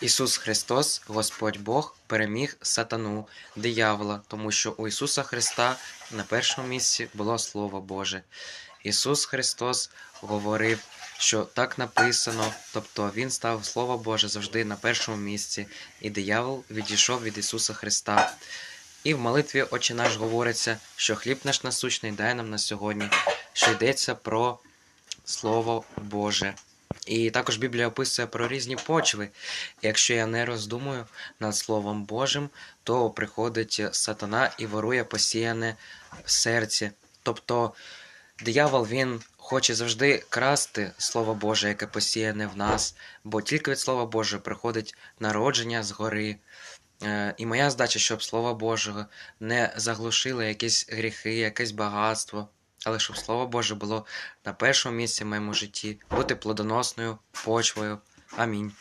Ісус Христос, Господь Бог, переміг сатану, диявола, тому що у Ісуса Христа на першому місці було Слово Боже. Ісус Христос говорив, що так написано, тобто Він став Слово Боже завжди на першому місці, і диявол відійшов від Ісуса Христа. І в молитві Отче наш говориться, що хліб наш насущний дай нам на сьогодні, що йдеться про Слово Боже. І також Біблія описує про різні почви. Якщо я не роздумую над Словом Божим, то приходить сатана і ворує посіяне в серці. Тобто диявол він хоче завжди красти Слово Боже, яке посіяне в нас, бо тільки від Слова Божого приходить народження згори. Е, І моя задача, щоб Слово Божого не заглушило якісь гріхи, якесь багатство, але щоб Слово Боже було на першому місці в моєму житті, бути плодоносною почвою. Амінь.